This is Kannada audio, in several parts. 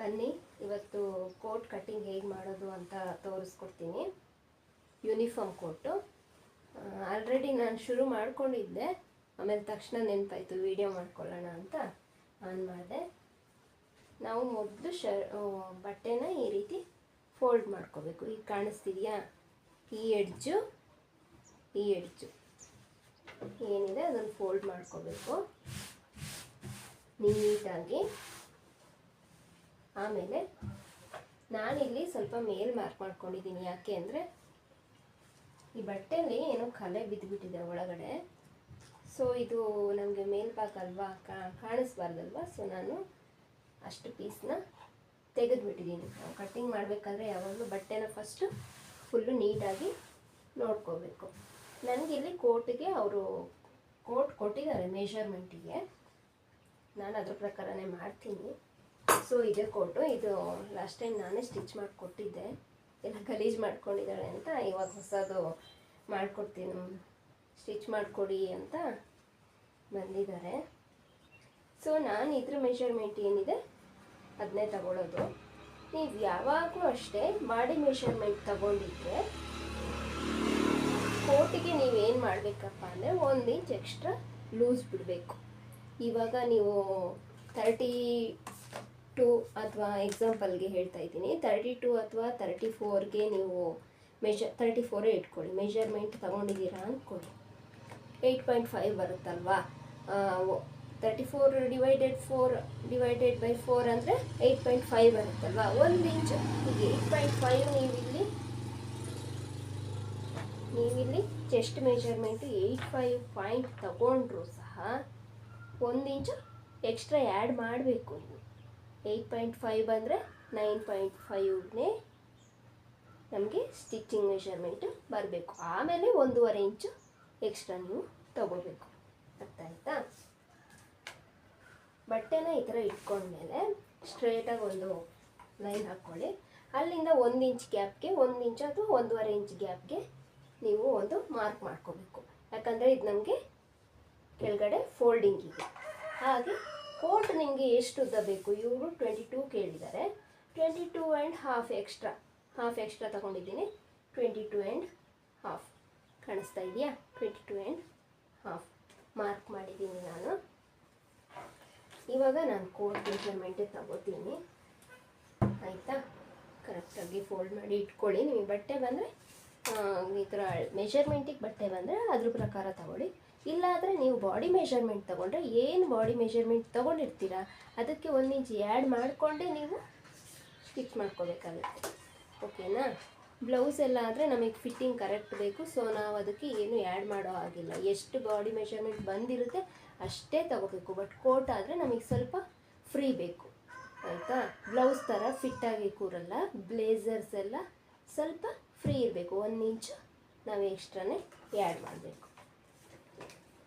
ಬನ್ನಿ. ಇವತ್ತು ಕೋಟ್ ಕಟ್ಟಿಂಗ್ ಹೇಗೆ ಮಾಡೋದು ಅಂತ ತೋರಿಸ್ಕೊಡ್ತೀನಿ. Uniform coat. ಆಲ್ರೆಡಿ ನಾನು ಶುರು ಮಾಡ್ಕೊಂಡಿದ್ದೆ. ಆಮೇಲೆ ತಕ್ಷಣ ನೆನಪಾಯಿತು ವಿಡಿಯೋ ಮಾಡ್ಕೊಳ್ಳೋಣ ಅಂತ ಆನ್ ಮಾಡಿದೆ. ನಾವು ಮೊದಲು ಶ ಬಟ್ಟೆನ ಈ ರೀತಿ ಫೋಲ್ಡ್ ಮಾಡ್ಕೋಬೇಕು. ಈಗ ಕಾಣಿಸ್ತಿದೆಯಾ? ಈ ಎಡ್ಜು ಈ ಎಡ್ಜು. ಏನಿದೆ ಅದನ್ನು ಫೋಲ್ಡ್ ಮಾಡ್ಕೋಬೇಕು. ನೀಟಾಗಿ. ಆಮೇಲೆ ನಾನಿಲ್ಲಿ ಸ್ವಲ್ಪ ಮೇಲ್ ಮಾರ್ಕ್ ಮಾಡ್ಕೊಂಡಿದ್ದೀನಿ. ಯಾಕೆ ಅಂದರೆ ಈ ಬಟ್ಟೆಯಲ್ಲಿ ಏನೋ ಕಲೆ ಬಿದ್ದುಬಿಟ್ಟಿದೆ ಒಳಗಡೆ. ಸೊ ಇದು ನಮಗೆ ಮೇಲ್ಪಾಕಲ್ವಾ ಕಾಣಿಸ್ಬಾರ್ದಲ್ವಾ? ಸೊ ನಾನು ಅಷ್ಟು ಪೀಸ್ನ ತೆಗೆದುಬಿಟ್ಟಿದ್ದೀನಿ. ಕಟ್ಟಿಂಗ್ ಮಾಡಬೇಕಾದ್ರೆ ಯಾವಾಗಲೂ ಬಟ್ಟೆನ ಫಸ್ಟು ಫುಲ್ಲು ನೀಟಾಗಿ ನೋಡ್ಕೋಬೇಕು. ನನಗಿಲ್ಲಿ ಕೋಟಿಗೆ ಅವರು ಕೋಟ್ ಕೊಟ್ಟಿದ್ದಾರೆ ಮೆಷರ್ಮೆಂಟಿಗೆ ನಾನು ಅದ್ರ ಪ್ರಕಾರನೇ ಮಾಡ್ತೀನಿ. ಸೊ ಇದೇ ಕೋಟು ಇದು ಲಾಸ್ಟ್ ಟೈಮ್ ನಾನೇ ಸ್ಟಿಚ್ ಮಾಡಿಕೊಟ್ಟಿದ್ದೆ. ಎಲ್ಲ ಗಲೀಜು ಮಾಡ್ಕೊಂಡಿದ್ದಾಳೆ ಅಂತ ಇವಾಗ ಹೊಸದು ಮಾಡಿಕೊಡ್ತೀನಿ. ಸ್ಟಿಚ್ ಮಾಡಿಕೊಡಿ ಅಂತ ಬಂದಿದ್ದಾರೆ. ಸೊ ನಾನು ಇದ್ರ ಮೆಷರ್ಮೆಂಟ್ ಏನಿದೆ ಅದನ್ನೇ ತಗೊಳ್ಳೋದು ನೀವು ಯಾವಾಗಲೂ ಅಷ್ಟೇ ಮಾಡಿ ಮೆಷರ್ಮೆಂಟ್ ತಗೊಂಡಿದ್ರೆ ಕೋಟಿಗೆ ನೀವೇನು ಮಾಡಬೇಕಪ್ಪ ಅಂದರೆ ಒಂದು ಇಂಚ್ ಎಕ್ಸ್ಟ್ರಾ ಲೂಸ್ ಬಿಡಬೇಕು. ಇವಾಗ ನೀವು ತರ್ಟಿ ಟು ಅಥವಾ ಎಕ್ಸಾಂಪಲ್ಗೆ ಹೇಳ್ತಾ ಇದ್ದೀನಿ. ತರ್ಟಿ ಟು ಅಥವಾ ತರ್ಟಿ ಫೋರ್ಗೆ ನೀವು ಮೆಷರ್ ತರ್ಟಿ ಫೋರೇ ಇಟ್ಕೊಳ್ಳಿ. ಮೆಷರ್ಮೆಂಟ್ ತೊಗೊಂಡಿದ್ದೀರಾ ಅಂದ್ಕೊಳ್ಳಿ eight point five ಬರುತ್ತಲ್ವಾ? Thirty four divided four divided by four ಅಂದರೆ ಏಯ್ಟ್ ಪಾಯಿಂಟ್ ಫೈವ್ ಬರುತ್ತಲ್ವಾ? ಒಂದು ಇಂಚ್ ಈಗ ಏಯ್ಟ್ ಪಾಯಿಂಟ್ ಫೈವ್ ನೀವಿಲ್ಲಿ ನೀವಿಲ್ಲಿ chest measurement eight five point ತಗೊಂಡ್ರು ಸಹ ಒಂದು ಇಂಚು ಎಕ್ಸ್ಟ್ರಾ ಆ್ಯಡ್ ಮಾಡಬೇಕು ನೀವು. ಏಯ್ಟ್ ಪಾಯಿಂಟ್ ಫೈವ್ ಬಂದರೆ ನೈನ್ ಪಾಯಿಂಟ್ ಫೈವ್ನೇ ನಮಗೆ ಸ್ಟಿಚಿಂಗ್ ಮೆಷರ್ಮೆಂಟು ಬರಬೇಕು. ಆಮೇಲೆ ಒಂದೂವರೆ ಇಂಚು ಎಕ್ಸ್ಟ್ರಾ ನೀವು ತಗೋಬೇಕು. ಅರ್ಥ ಆಯ್ತಾ? ಬಟ್ಟೆನ ಈ ಥರ ಇಟ್ಕೊಂಡ್ಮೇಲೆ ಸ್ಟ್ರೇಟಾಗಿ ಒಂದು ಲೈನ್ ಹಾಕ್ಕೊಳ್ಳಿ. ಅಲ್ಲಿಂದ ಒಂದು ಇಂಚ್ ಗ್ಯಾಪ್ಗೆ ಒಂದು ಇಂಚ್ ಅಥವಾ ಒಂದೂವರೆ ಇಂಚ್ ಗ್ಯಾಪ್ಗೆ ನೀವು ಒಂದು ಮಾರ್ಕ್ ಮಾಡ್ಕೋಬೇಕು. ಯಾಕಂದರೆ ಇದು ನಮಗೆ ಕೆಳಗಡೆ ಫೋಲ್ಡಿಂಗ್ ಇದೆ. ಹಾಗೆ ಕೋಟ್ ನಿಮಗೆ ಎಷ್ಟು ಉದ್ದ ಬೇಕು? ಇವರು ಟ್ವೆಂಟಿ ಟೂ ಕೇಳಿದ್ದಾರೆ. Twenty two and half extra half extra ತೊಗೊಂಡಿದ್ದೀನಿ. ಟ್ವೆಂಟಿ ಟೂ ಆ್ಯಂಡ್ ಹಾಫ್ ಕಾಣಿಸ್ತಾ ಇದೆಯಾ? Twenty two and half mark ಮಾಡಿದ್ದೀನಿ ನಾನು. ಇವಾಗ ನಾನು ಕೋಟ್ ಮೆಜರ್ಮೆಂಟ್ ತಗೋತೀನಿ. ಆಯಿತಾ? ಕರೆಕ್ಟಾಗಿ ಫೋಲ್ಡ್ ಮಾಡಿ ಇಟ್ಕೊಳ್ಳಿ. ನಿಮಗೆ ಬಟ್ಟೆ ಬಂದರೆ ಈ ಥರ ಮೆಜರ್ಮೆಂಟಿಗೆ ಬಟ್ಟೆ ಬಂದರೆ ಅದ್ರ ಪ್ರಕಾರ ತಗೊಳ್ಳಿ. ಇಲ್ಲಾದರೆ ನೀವು ಬಾಡಿ ಮೆಷರ್ಮೆಂಟ್ ತೊಗೊಂಡ್ರೆ ಏನು ಬಾಡಿ ಮೆಷರ್ಮೆಂಟ್ ತೊಗೊಂಡಿರ್ತೀರ? ಅದಕ್ಕೆ ಒಂದು ಇಂಚ್ ಆ್ಯಡ್ ಮಾಡಿಕೊಂಡೇ ನೀವು ಸ್ಟಿಚ್ ಮಾಡ್ಕೋಬೇಕಾಗುತ್ತೆ. ಓಕೆನಾ ಬ್ಲೌಸ್ ಎಲ್ಲ ಆದರೆ ನಮಗೆ ಫಿಟ್ಟಿಂಗ್ ಕರೆಕ್ಟ್ ಬೇಕು ಸೊ ನಾವು ಅದಕ್ಕೆ ಏನು ಆ್ಯಡ್ ಮಾಡೋ ಹಾಗಿಲ್ಲ. ಎಷ್ಟು ಬಾಡಿ ಮೆಷರ್ಮೆಂಟ್ ಬಂದಿರುತ್ತೆ ಅಷ್ಟೇ ತಗೋಬೇಕು ಬಟ್ ಕೋಟ್ ಆದರೆ ನಮಗೆ ಸ್ವಲ್ಪ ಫ್ರೀ ಬೇಕು. ಆಯಿತಾ? ಬ್ಲೌಸ್ ಥರ ಫಿಟ್ಟಾಗಿ ಕೂರಲ್ಲ ಬ್ಲೇಸರ್ಸ್ ಎಲ್ಲ ಸ್ವಲ್ಪ ಫ್ರೀ ಇರಬೇಕು. ಒಂದು ಇಂಚು ನಾವು ಎಕ್ಸ್ಟ್ರಾನೇ ಆ್ಯಡ್ ಮಾಡಬೇಕು.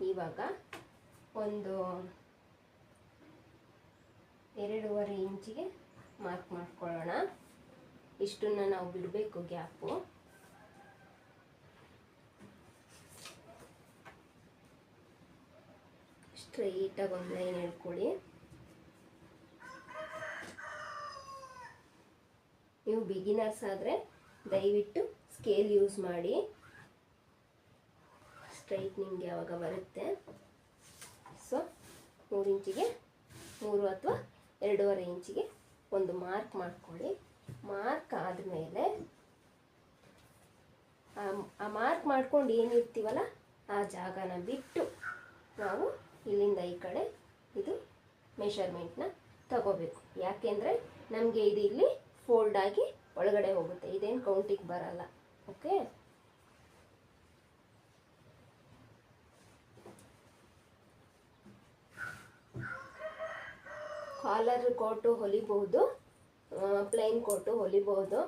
ಇವಾಗ ಒಂದು ಎರಡೂವರೆ ಇಂಚಿಗೆ ಮಾರ್ಕ್ ಮಾಡ್ಕೊಳ್ಳೋಣ. ಇಷ್ಟನ್ನು ನಾವು ಬಿಡಬೇಕು ಗ್ಯಾಪು. ಸ್ಟ್ರೈಟಾಗಿ ಒಂದು ಲೈನ್ ಹೇಳ್ಕೊಳ್ಳಿ ನೀವು ಬಿಗಿನರ್ಸ್ ಆದರೆ ದಯವಿಟ್ಟು ಸ್ಕೇಲ್ ಯೂಸ್ ಮಾಡಿ. ಸ್ಟ್ರೈಟ್ನಿಂಗ್ ಯಾವಾಗ ಬರುತ್ತೆ? ಸೊ ಮೂರು ಇಂಚಿಗೆ ಮೂರು ಅಥವಾ ಎರಡೂವರೆ ಇಂಚಿಗೆ ಒಂದು ಮಾರ್ಕ್ ಮಾಡ್ಕೊಳ್ಳಿ. ಮಾರ್ಕ್ ಆದಮೇಲೆ ಆ ಮಾರ್ಕ್ ಮಾಡ್ಕೊಂಡು ಏನಿರ್ತೀವಲ್ಲ ಆ ಜಾಗನ ಬಿಟ್ಟು ನಾವು ಇಲ್ಲಿಂದ ಈ ಕಡೆ ಇದು ಮೆಷರ್ಮೆಂಟ್ನ ತಗೋಬೇಕು. ಯಾಕೆಂದರೆ ನಮಗೆ ಇದು ಇಲ್ಲಿ ಫೋಲ್ಡ್ ಆಗಿ ಒಳಗಡೆ ಹೋಗುತ್ತೆ. ಇದೇನು ಕೌಂಟಿಗೆ ಬರಲ್ಲ. ಓಕೆ ಕಾಲರ್ ಕೋಟು ಹೊಲಿಬಹುದು ಪ್ಲೈನ್ ಕೋಟು ಹೊಲಿಬಹುದು.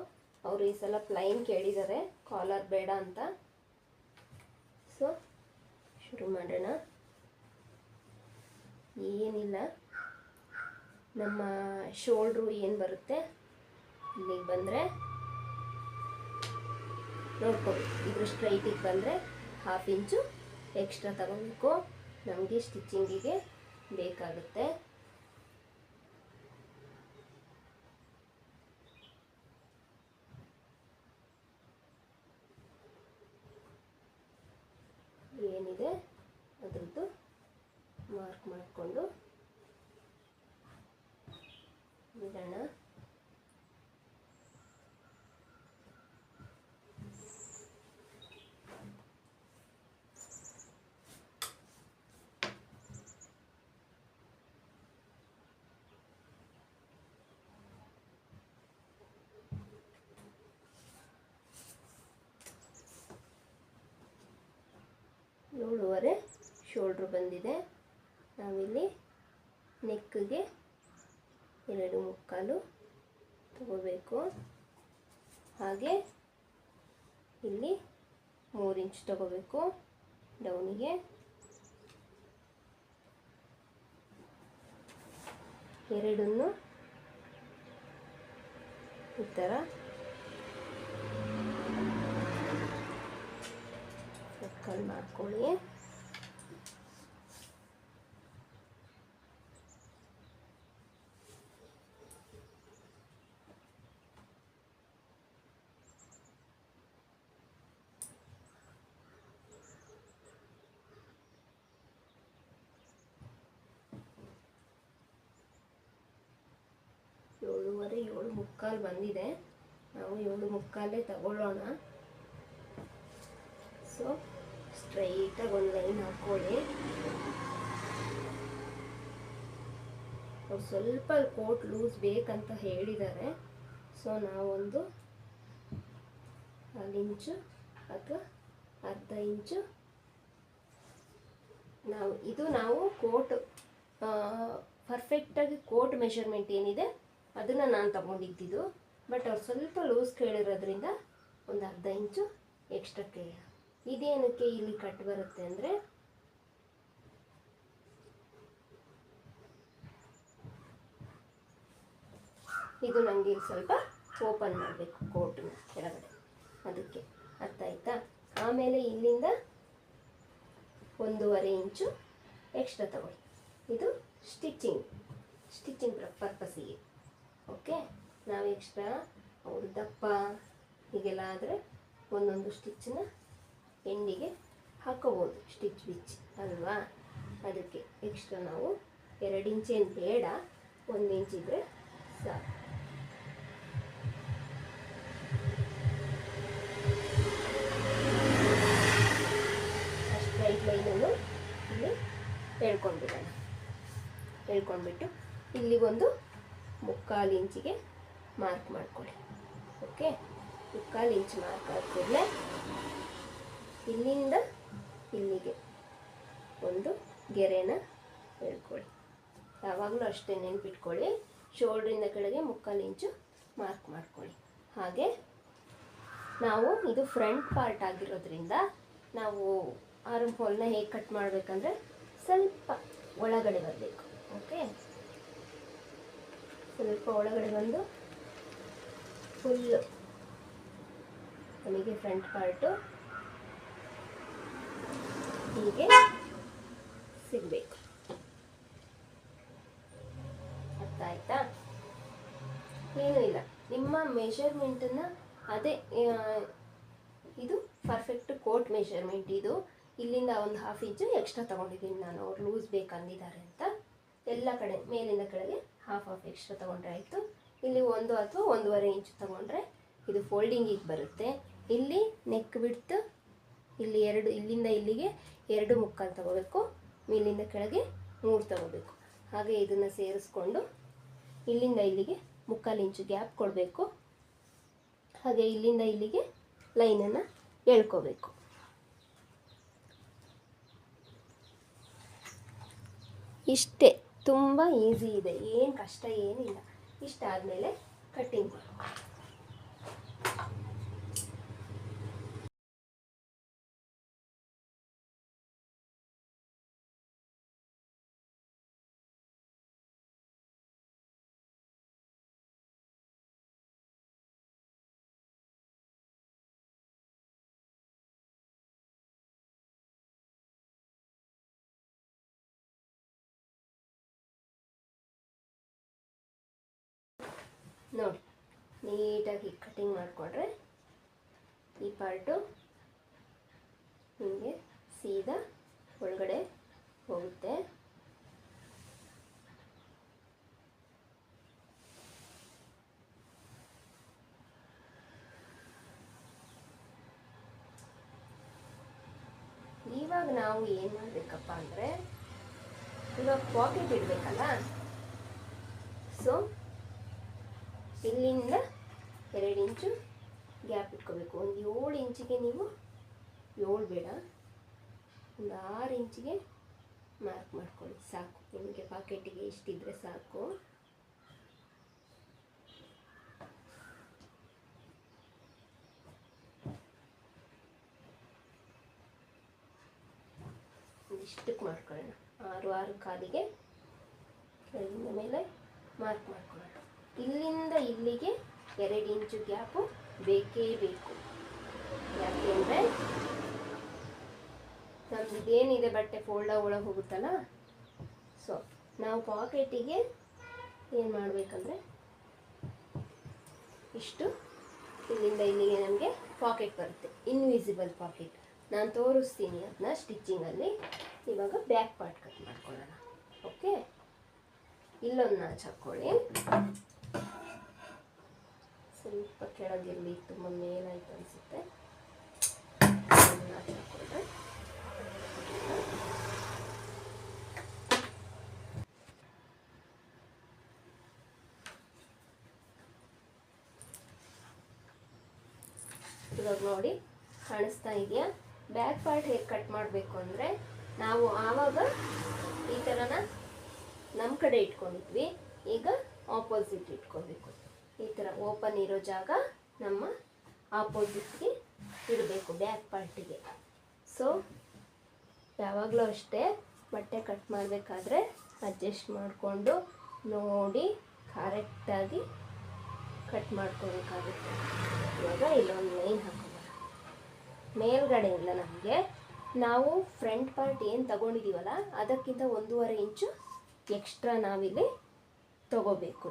ಅವರು ಈ ಸಲ ಪ್ಲೈನ್ ಕೇಳಿದ್ದಾರೆ ಕಾಲರ್ ಬೇಡ ಅಂತ. ಸೊ ಶುರು ಮಾಡೋಣ. ಏನಿಲ್ಲ. ನಮ್ಮ ಶೋಲ್ಡ್ರು ಏನು ಬರುತ್ತೆ? ಇಲ್ಲಿಗೆ ಬಂದರೆ ನೋಡ್ಕೊಳ್ಳಿ ಇದ್ರ ಸ್ಟ್ರೈಟಿಗೆ ಬಂದರೆ ಹಾಫ್ ಇಂಚು ಎಕ್ಸ್ಟ್ರಾ ತಗೋಬೇಕು. ನಮಗೆ ಸ್ಟಿಚ್ಚಿಂಗಿಗೆ ಬೇಕಾಗುತ್ತೆ ಏನಿದೆ ಅದ್ರದ್ದು ಮಾರ್ಕ್ ಮಾಡಿಕೊಂಡು ಬಿಡೋಣ. ಏಳುವರೆ ಶೋಲ್ಡ್ರ್ ಬಂದಿದೆ. ನಾವಿಲ್ಲಿ ನೆಕ್ಗೆ ಎರಡು ಮುಕ್ಕಾಲು ತಗೋಬೇಕು. ಹಾಗೆ ಇಲ್ಲಿ ಮೂರು ಇಂಚ್ ತಗೋಬೇಕು ಡೌನಿಗೆ. ಎರಡನ್ನು ಈ ಥರ ಮಾಡ್ಕೊಳ್ಳಿ ಏಳುವರೆ ಏಳು ಮುಕ್ಕಾಲು ಬಂದಿದೆ. ನಾವು ಏಳು ಮುಕ್ಕಾಲೇ ತಗೊಳ್ಳೋಣ. ಸೊ ಸ್ಟ್ರೈಟಾಗಿ ಒಂದು ಲೈನ್ ಹಾಕ್ಕೊಳ್ಳಿ ಅವ್ರು ಸ್ವಲ್ಪ ಕೋಟ್ ಲೂಸ್ ಬೇಕಂತ ಹೇಳಿದ್ದಾರೆ. ಸೊ ನಾವೊಂದು ಕಾಲು ಇಂಚು ಅಥವಾ ಅರ್ಧ ಇಂಚು ನಾವು, ಇದು ನಾವು ಕೋಟ್ ಪರ್ಫೆಕ್ಟಾಗಿ ಕೋಟ್ ಮೆಷರ್ಮೆಂಟ್ ಏನಿದೆ ಅದನ್ನು ನಾನು ತಗೊಂಡಿದ್ದಿದ್ದು. ಬಟ್ ಅವ್ರು ಸ್ವಲ್ಪ ಲೂಸ್ ಕೇಳಿರೋದ್ರಿಂದ ಒಂದು ಅರ್ಧ ಇಂಚು ಎಕ್ಸ್ಟ್ರಾ ಕೇಳ ಇದೇನಕ್ಕೆ ಇಲ್ಲಿ ಕಟ್ ಬರುತ್ತೆ ಅಂದರೆ ಇದು ನನಗೆ ಸ್ವಲ್ಪ ಓಪನ್ ಮಾಡಬೇಕು ಕೋಟನ್ನ ಕೆಳಗಡೆ. ಅದಕ್ಕೆ ಅರ್ಥ ಆಯ್ತಾ? ಆಮೇಲೆ ಇಲ್ಲಿಂದ ಒಂದೂವರೆ ಇಂಚು ಎಕ್ಸ್ಟ್ರಾ ತಗೊಳ್ಳಿ. ಇದು ಸ್ಟಿಚಿಂಗ್ ಸ್ಟಿಚಿಂಗ್ ಪರ್ಪಸ್ಸಿಗೆ ಓಕೆ ನಾವು ಎಕ್ಸ್ಟ್ರಾ ಅವರು ದಪ್ಪ ಹೀಗೆಲ್ಲ ಆದರೆ ಒಂದೊಂದು ಸ್ಟಿಚ್ಚನ್ನ ಎಂಡಿಗೆ ಹಾಕೋಬೋದು, ಸ್ಟಿಚ್ ಬಿಚ್ ಅಲ್ವಾ? ಅದಕ್ಕೆ ಎಕ್ಸ್ಟ್ರಾ ನಾವು ಎರಡು ಇಂಚೇನು ಬೇಡ, ಒಂದು ಇಂಚ್ ಇದ್ದರೆ ಸಾಕು. ಲೈನನ್ನು ಇಲ್ಲಿ ಹೇಳ್ಕೊಂಡ್ಬಿಡೋಣ. ಹೇಳ್ಕೊಂಡ್ಬಿಟ್ಟು ಇಲ್ಲಿ ಒಂದು ಮುಕ್ಕಾಲು ಇಂಚಿಗೆ ಮಾರ್ಕ್ ಮಾಡ್ಕೊಳ್ಳಿ. ಓಕೆ ಮುಕ್ಕಾಲು ಇಂಚ್ ಮಾರ್ಕ್ ಆದಮೇಲೆ ಇಲ್ಲಿಂದ ಇಲ್ಲಿಗೆ ಒಂದು ಗೆರೆನ ಹೇಳ್ಕೊಳ್ಳಿ. ಯಾವಾಗಲೂ ಅಷ್ಟೇ ನೆನ್ಪಿಟ್ಕೊಳ್ಳಿ. ಶೋಲ್ಡ್ರಿಂದ ಕೆಳಗೆ ಮುಕ್ಕಾಲು ಇಂಚು ಮಾರ್ಕ್ ಮಾಡ್ಕೊಳ್ಳಿ. ಹಾಗೆ ನಾವು ಇದು ಫ್ರಂಟ್ ಪಾರ್ಟ್ ಆಗಿರೋದ್ರಿಂದ ನಾವು ಆರಂ ಹೋಲ್ನ ಹೇಗೆ ಕಟ್ ಮಾಡಬೇಕಂದ್ರೆ ಸ್ವಲ್ಪ ಒಳಗಡೆ ಬರಬೇಕು. ಓಕೆ ಸ್ವಲ್ಪ ಒಳಗಡೆ ಬಂದು ಫುಲ್ಲು ನಮಗೆ ಫ್ರಂಟ್ ಪಾರ್ಟು ಹೀಗೆ ಸಿಗಬೇಕು. ಅರ್ಥ ಆಯ್ತಾ ಏನೂ ಇಲ್ಲ. ನಿಮ್ಮ ಮೆಷರ್ಮೆಂಟನ್ನು ಅದೇ ಇದು ಪರ್ಫೆಕ್ಟ್ ಕೋಟ್ ಮೆಷರ್ಮೆಂಟ್ ಇದು. ಇಲ್ಲಿಂದ ಒಂದು ಹಾಫ್ ಇಂಚು ಎಕ್ಸ್ಟ್ರಾ ತೊಗೊಂಡಿದ್ದೀನಿ ನಾನು. ಅವ್ರು ಲೂಸ್ ಬೇಕಂದಿದ್ದಾರೆ ಅಂತ. ಎಲ್ಲ ಕಡೆ, ಮೇಲಿಂದ ಕೆಳಗೆ ಹಾಫ್ ಹಾಫ್ ಎಕ್ಸ್ಟ್ರಾ ತೊಗೊಂಡ್ರೆ ಆಯಿತು. ಇಲ್ಲಿ ಒಂದು ಅಥವಾ ಒಂದೂವರೆ ಇಂಚು ತೊಗೊಂಡ್ರೆ ಇದು ಫೋಲ್ಡಿಂಗಿಗೆ ಬರುತ್ತೆ. ಇಲ್ಲಿ ನೆಕ್ ಬಿಡ್ತು ಇಲ್ಲಿ ಎರಡು, ಇಲ್ಲಿಂದ ಇಲ್ಲಿಗೆ ಎರಡು ಮುಕ್ಕಾಲು ತಗೋಬೇಕು. ಇಲ್ಲಿಂದ ಕೆಳಗೆ ಮೂರು ತಗೋಬೇಕು. ಹಾಗೆ ಇದನ್ನು ಸೇರಿಸ್ಕೊಂಡು ಇಲ್ಲಿಂದ ಇಲ್ಲಿಗೆ ಮುಕ್ಕಾಲು ಇಂಚು ಗ್ಯಾಪ್ ಕೊಡಬೇಕು. ಹಾಗೆ ಇಲ್ಲಿಂದ ಇಲ್ಲಿಗೆ ಲೈನನ್ನು ಎಳ್ಕೋಬೇಕು. ಇಷ್ಟೇ. ತುಂಬ ಈಸಿ ಇದೆ. ಏನು ಕಷ್ಟ ಏನಿಲ್ಲ. ಇಷ್ಟಾದಮೇಲೆ ಕಟ್ಟಿಂಗ್ ನೋಡಿ, ನೀಟಾಗಿ ಕಟಿಂಗ್ ಮಾಡಿಕೊಂಡ್ರೆ ಈ ಪಾರ್ಟು ನಿಮಗೆ ಸೀದಾ ಒಳಗಡೆ ಹೋಗುತ್ತೆ. ಇವಾಗ ನಾವು ಏನು ಮಾಡಬೇಕಪ್ಪ ಅಂದರೆ ಇವಾಗ ಪಾಕೆಟ್ ಇಡಬೇಕಲ್ಲ? ಸೊ ಇಲ್ಲಿಂದ ಎರಡು ಇಂಚು ಗ್ಯಾಪ್ ಇಟ್ಕೋಬೇಕು. ಒಂದು ಏಳು ಇಂಚಿಗೆ ನೀವು ಏಳು ಬೇಡ. ಒಂದು ಆರು ಇಂಚಿಗೆ ಮಾರ್ಕ್ ಮಾಡ್ಕೊಳ್ಳಿ. ಸಾಕು. ನಿಮಗೆ ಪಾಕೆಟಿಗೆ ಇಷ್ಟಿದ್ರೆ ಸಾಕು. ಇಷ್ಟಕ್ಕೆ ಮಾಡ್ಕೊಳ್ಳೋಣ. ಆರು ಆರು ಕಾಲಿಗೆ ಕೆಳಗಿನ ಮೇಲೆ ಮಾರ್ಕ್ ಮಾಡ್ಕೊಳ್ಳೋಣ. ಇಲ್ಲಿಂದ ಇಲ್ಲಿಗೆ ಎರಡು ಇಂಚು ಗ್ಯಾಪು ಬೇಕೇ ಬೇಕು. ಯಾಕೆಂದರೆ ನಮ್ದು ಇದೇನಿದೆ ಬಟ್ಟೆ ಫೋಲ್ಡ ಒಳಗೆ ಹೋಗುತ್ತಲ್ಲ, ಸೊ ನಾವು ಪಾಕೆಟಿಗೆ ಏನು ಮಾಡಬೇಕಂದ್ರೆ ಇಷ್ಟು ಇಲ್ಲಿಂದ ಇಲ್ಲಿಗೆ ನಮಗೆ ಪಾಕೆಟ್ ಬರುತ್ತೆ ಇನ್ವಿಸಿಬಲ್ ಪಾಕೆಟ್ ನಾನು ತೋರಿಸ್ತೀನಿ ಅದನ್ನ ಸ್ಟಿಚ್ಚಿಂಗಲ್ಲಿ ಇವಾಗ ಬ್ಯಾಕ್ ಪಾರ್ಟ್ ಕಟ್ ಮಾಡ್ಕೊಳ್ಳೋಣ. ಓಕೆ ಇಲ್ಲೊಂದು ನಾಚ್ ಹಾಕ್ಕೊಳ್ಳಿ. ಸ್ವಲ್ಪ ಕೆಳಗಿರಲಿ, ತುಂಬ ಮೇಲಾಯ್ತು ಅನಿಸುತ್ತೆ. ಇವಾಗ ನೋಡಿ, ಕಾಣಿಸ್ತಾ ಇದೆಯಾ? ಬ್ಯಾಕ್ ಪಾರ್ಟ್ ಹೇಗೆ ಕಟ್ ಮಾಡಬೇಕು ಅಂದರೆ, ನಾವು ಆವಾಗ ಈ ಥರನ ನಮ್ಮ ಕಡೆ ಇಟ್ಕೊಂಡಿದ್ವಿ, ಈಗ ಆಪೋಸಿಟ್ ಇಟ್ಕೊಬೇಕು. ಈ ಥರ ಓಪನ್ ಇರೋ ಜಾಗ ನಮ್ಮ ಆಪೋಸಿಟ್ಗೆ ಇಡಬೇಕು ಬ್ಯಾಕ್ ಪಾರ್ಟಿಗೆ ಸೊ ಯಾವಾಗಲೂ ಅಷ್ಟೇ ಬಟ್ಟೆ ಕಟ್ ಮಾಡಬೇಕಾದ್ರೆ ಅಡ್ಜಸ್ಟ್ ಮಾಡಿಕೊಂಡು ನೋಡಿ ಕರೆಕ್ಟಾಗಿ ಕಟ್ ಮಾಡ್ಕೋಬೇಕಾಗುತ್ತೆ ಇವಾಗ ಇಲ್ಲೊಂದು ಲೈನ್ ಹಾಕೋಣ. ಮೇಲ್ಗಡೆಯಿಂದ ನಮಗೆ ನಾವು ಫ್ರಂಟ್ ಪಾರ್ಟ್ ಏನು ತಗೊಂಡಿದ್ದೀವಲ್ಲ ಅದಕ್ಕಿಂತ ಒಂದೂವರೆ ಇಂಚು ಎಕ್ಸ್ಟ್ರಾ ನಾವಿಲ್ಲಿ ತಗೋಬೇಕು.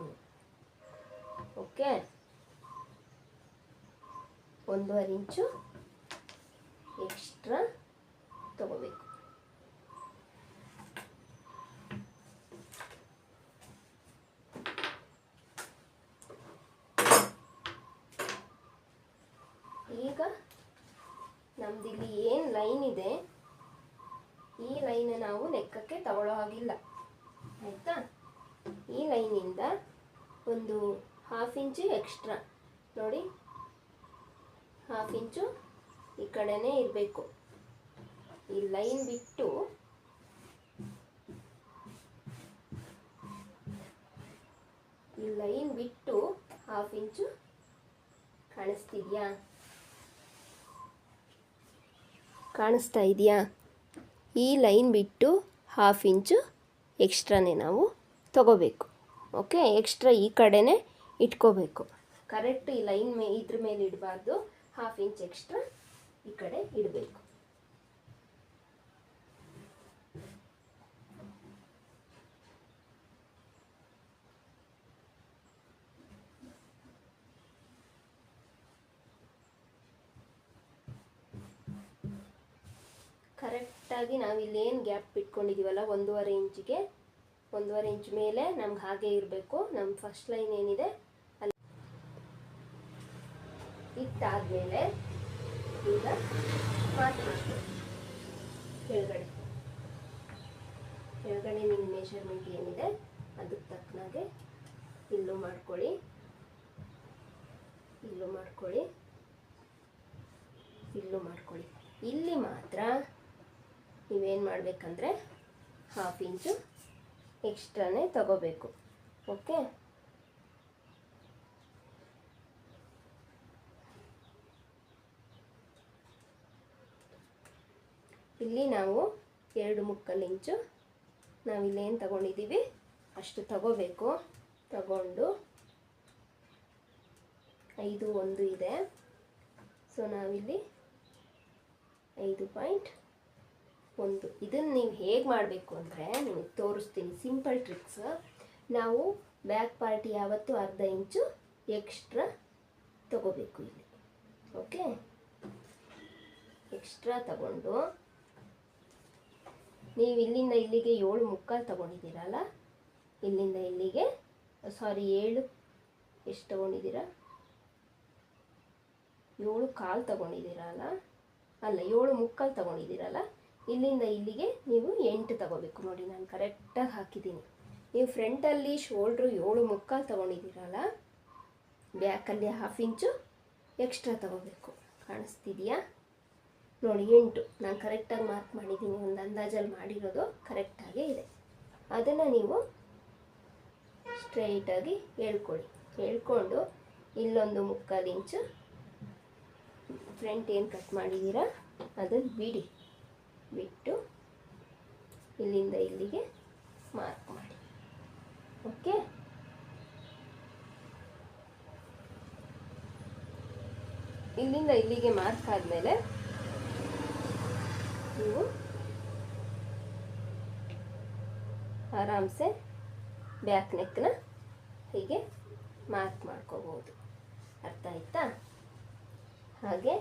ಓಕೆ. ಒಂದೂವರೆ ಇಂಚು ಎಕ್ಸ್ಟ್ರಾ ತಗೋಬೇಕು. ಈಗ ನಮ್ದು ಇಲ್ಲಿ ಏನು ಲೈನ್ ಇದೆ, ಈ ಲೈನ್ ನಾವು ಲೆಕ್ಕಕ್ಕೆ ತಗೊಳ್ಳೋ ಹಾಗಿಲ್ಲ. ಆಯಿತಾ? ಈ ಲೈನಿಂದ ಒಂದು ಹಾಫ್ ಇಂಚು ಎಕ್ಸ್ಟ್ರಾ ನೋಡಿ. ಹಾಫ್ ಇಂಚು ಈ ಕಡೆನೇ ಇರಬೇಕು. ಈ ಲೈನ್ ಬಿಟ್ಟು ಈ ಲೈನ್ ಬಿಟ್ಟು ಹಾಫ್ ಇಂಚು ಕಾಣಿಸ್ತಿದ್ಯಾ? ಕಾಣಿಸ್ತಾ ಇದೆಯಾ? ಈ ಲೈನ್ ಬಿಟ್ಟು ಹಾಫ್ ಇಂಚು ಎಕ್ಸ್ಟ್ರಾನೇ ನಾವು ತಗೋಬೇಕು. ಓಕೆ ಎಕ್ಸ್ಟ್ರಾ ಈ ಕಡೆನೇ ಇಟ್ಕೋಬೇಕು. ಕರೆಕ್ಟ್ ಈ ಲೈನ್ ಮೇ, ಇದ್ರ ಮೇಲೆ ಇಡಬಾರ್ದು. ಹಾಫ್ ಇಂಚ್ ಎಕ್ಸ್ಟ್ರಾ ಈ ಕಡೆ ಇಡಬೇಕು. ಕರೆಕ್ಟಾಗಿ ನಾವು ಏನು ಗ್ಯಾಪ್ ಇಟ್ಕೊಂಡಿದ್ದೀವಲ್ಲ ಒಂದೂವರೆ ಇಂಚಿಗೆ ಒಂದೂವರೆ ಇಂಚ್ ಮೇಲೆ ನಮ್ಗೆ ಹಾಗೆ ಇರಬೇಕು. ನಮ್ಮ ಫಸ್ಟ್ ಲೈನ್ ಏನಿದೆ, ಅಲ್ಲಿ ಇಟ್ಟಾದಮೇಲೆ ಈಗ ಕೆಳಗಡೆ. ಕೆಳಗಡೆ ನಿಮ್ಮ ಮೆಷರ್ಮೆಂಟ್ ಏನಿದೆ, ಅದಕ್ಕೆ ತಕ್ಕನಾಗೆ ಇಲ್ಲೂ ಮಾಡ್ಕೊಳ್ಳಿ. ಇಲ್ಲೂ ಮಾಡ್ಕೊಳ್ಳಿ. ಇಲ್ಲೂ ಮಾಡ್ಕೊಳ್ಳಿ. ಇಲ್ಲಿ ಮಾತ್ರ ನೀವೇನು ಮಾಡಬೇಕಂದ್ರೆ ಹಾಫ್ ಇಂಚು ಎಕ್ಸ್ಟ್ರಾನೇ ತಗೋಬೇಕು. ಓಕೆ? ಇಲ್ಲಿ ನಾವು ಎರಡು ಮುಕ್ಕಲ್ ಇಂಚು ನಾವಿಲ್ಲೇನು ತಗೊಂಡಿದ್ದೀವಿ ಅಷ್ಟು ತಗೋಬೇಕು. ತಗೊಂಡು ಐದು ಒಂದು ಇದೆ. ಸೊ ನಾವಿಲ್ಲಿ ಐದು ಪಾಯಿಂಟ್ ಒಂದು ಇದನ್ನು ನೀವು ಹೇಗೆ ಮಾಡಬೇಕು ಅಂದರೆ ನಿಮಗೆ ತೋರಿಸ್ತೀನಿ. ಸಿಂಪಲ್ ಟ್ರಿಕ್ಸ್ ನಾವು ಬ್ಯಾಕ್ ಪಾರ್ಟಿ ಯಾವತ್ತು ಅರ್ಧ ಇಂಚು ಎಕ್ಸ್ಟ್ರಾ ತಗೋಬೇಕು ಇಲ್ಲಿ. ಓಕೆ ಎಕ್ಸ್ಟ್ರಾ ತಗೊಂಡು ನೀವು ಇಲ್ಲಿಂದ ಇಲ್ಲಿಗೆ ಏಳು ಮುಕ್ಕಾಲು ತಗೊಂಡಿದ್ದೀರಲ್ಲ ಇಲ್ಲಿಂದ ಇಲ್ಲಿಗೆ ಸಾರಿ ಏಳು ಎಷ್ಟು ತಗೊಂಡಿದ್ದೀರ? ಏಳು ಕಾಲು ತಗೊಂಡಿದ್ದೀರಲ್ಲ ಅಲ್ಲ? ಏಳು ಮುಕ್ಕಾಲು ತೊಗೊಂಡಿದ್ದೀರಲ್ಲ ಇಲ್ಲಿಂದ ಇಲ್ಲಿಗೆ ನೀವು ಎಂಟು ತಗೋಬೇಕು. ನೋಡಿ, ನಾನು ಕರೆಕ್ಟಾಗಿ ಹಾಕಿದ್ದೀನಿ. ನೀವು ಫ್ರಂಟಲ್ಲಿ ಶೋಲ್ಡ್ರು ಏಳು ಮುಕ್ಕಾಲು ತೊಗೊಂಡಿದ್ದೀರಲ್ಲ ಬ್ಯಾಕಲ್ಲಿ ಹಾಫ್ ಇಂಚು ಎಕ್ಸ್ಟ್ರಾ ತಗೋಬೇಕು. ಕಾಣಿಸ್ತಿದೆಯಾ? ನೋಡಿ, ಎಂಟು. ನಾನು ಕರೆಕ್ಟಾಗಿ ಮಾರ್ಕ್ ಮಾಡಿದ್ದೀನಿ. ಒಂದು ಅಂದಾಜಲ್ಲಿ ಮಾಡಿರೋದು ಕರೆಕ್ಟಾಗೇ ಇದೆ. ಅದನ್ನು ನೀವು ಸ್ಟ್ರೈಟಾಗಿ ಹೇಳ್ಕೊಳ್ಳಿ. ಹೇಳ್ಕೊಂಡು ಇಲ್ಲೊಂದು ಮುಕ್ಕಾಲು ಇಂಚು ಫ್ರಂಟ್ ಏನು ಕಟ್ ಮಾಡಿದ್ದೀರಾ, ಅದನ್ನು ಬಿಡಿ. ಬಿಟ್ಟು ಇಲ್ಲಿಂದ ಇಲ್ಲಿಗೆ ಮಾರ್ಕ್ ಮಾಡಿ. ಓಕೆ ಇಲ್ಲಿಂದ ಇಲ್ಲಿಗೆ ಮಾರ್ಕ್ ಆದಮೇಲೆ ನೀವು ಆರಾಮ್ಸೆ ಬ್ಯಾಕ್ ನೆಕ್ನ ಹೀಗೆ ಮಾರ್ಕ್ ಮಾಡ್ಕೋಬೋದು. ಅರ್ಥ ಆಯ್ತಾ? ಹಾಗೆ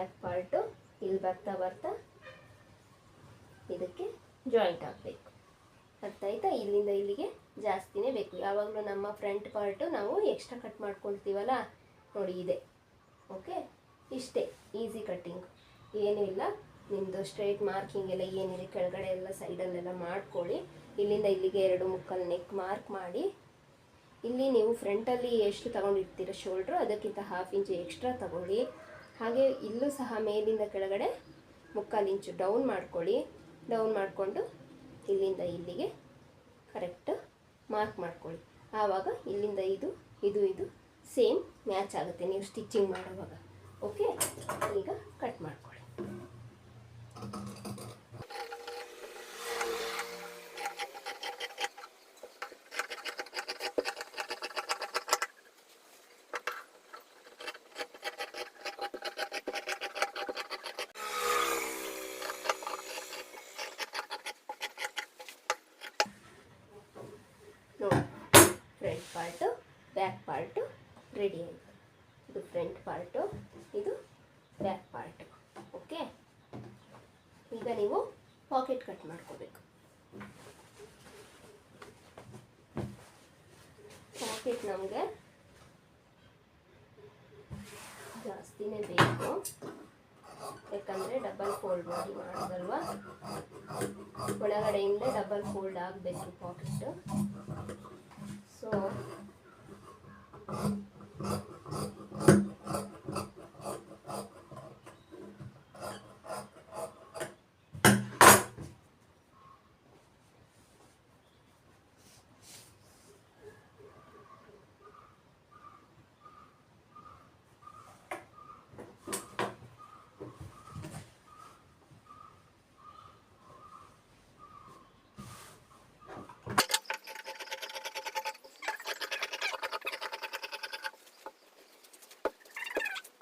ಬ್ಯಾಕ್ ಪಾರ್ಟು ಇಲ್ಲಿ ಬರ್ತಾ ಬರ್ತಾ ಇದಕ್ಕೆ ಜಾಯಿಂಟ್ ಆಗಬೇಕು. ಅರ್ಥ ಇಲ್ಲಿಂದ ಇಲ್ಲಿಗೆ ಜಾಸ್ತಿನೇ ಬೇಕು. ಯಾವಾಗಲೂ ನಮ್ಮ ಫ್ರಂಟ್ ಪಾರ್ಟು ನಾವು ಎಕ್ಸ್ಟ್ರಾ ಕಟ್ ಮಾಡ್ಕೊಳ್ತೀವಲ್ಲ? ನೋಡಿ ಇದೆ. ಓಕೆ ಇಷ್ಟೇ. ಈಸಿ ಕಟ್ಟಿಂಗ್ ಏನೂ ಇಲ್ಲ. ನಿಮ್ಮದು ಸ್ಟ್ರೈಟ್ ಮಾರ್ಕಿಂಗ್ ಎಲ್ಲ ಏನಿದೆ ಕೆಳಗಡೆ ಎಲ್ಲ ಸೈಡಲ್ಲೆಲ್ಲ ಮಾಡ್ಕೊಳ್ಳಿ. ಇಲ್ಲಿಂದ ಇಲ್ಲಿಗೆ ಎರಡು ಮುಕ್ಕಲ್ ನೆಕ್ ಮಾರ್ಕ್ ಮಾಡಿ. ಇಲ್ಲಿ ನೀವು ಫ್ರಂಟಲ್ಲಿ ಎಷ್ಟು ತಗೊಂಡಿರ್ತೀರ ಶೋಲ್ಡ್ರು ಅದಕ್ಕಿಂತ ಹಾಫ್ ಇಂಚು ಎಕ್ಸ್ಟ್ರಾ ತಗೊಳ್ಳಿ. ಹಾಗೆ ಇಲ್ಲೂ ಸಹ ಮೇಲಿಂದ ಕೆಳಗಡೆ ಮುಕ್ಕಾಲು ಇಂಚು ಡೌನ್ ಮಾಡ್ಕೊಳ್ಳಿ. ಡೌನ್ ಮಾಡಿಕೊಂಡು ಇಲ್ಲಿಂದ ಇಲ್ಲಿಗೆ ಕರೆಕ್ಟ್ ಮಾರ್ಕ್ ಮಾಡ್ಕೊಳ್ಳಿ. ಆವಾಗ ಇಲ್ಲಿಂದ ಇದು ಇದು ಇದು ಸೇಮ್ ಮ್ಯಾಚ್ ಆಗುತ್ತೆ ನೀವು ಸ್ಟಿಚಿಂಗ್ ಮಾಡುವಾಗ. ಓಕೆ ಈಗ ಕಟ್ ಮಾಡ್ಕೊಳ್ಳಿ ನೋಡಿ front part, back part, ready ಆಯಿತು. ಇದು ಫ್ರಂಟ್ ಪಾರ್ಟು, ಇದು ಬ್ಯಾಕ್ ಪಾರ್ಟು. ಓಕೆ? ಈಗ ನೀವು ಪಾಕೆಟ್ ಕಟ್ ಮಾಡ್ಕೋಬೇಕು. ಪಾಕೆಟ್ ನಮಗೆ ಜಾಸ್ತಿನೇ ಬೇಕು. ಯಾಕಂದರೆ ಡಬಲ್ ಫೋಲ್ಡ್ ಮಾಡಿ ಮಾಡಿದಲ್ವ ಒಳಗಡೆಯಿಂದ ಡಬಲ್ ಫೋಲ್ಡ್ ಆಗಬೇಕು ಪಾಕೆಟ್. ಸೊ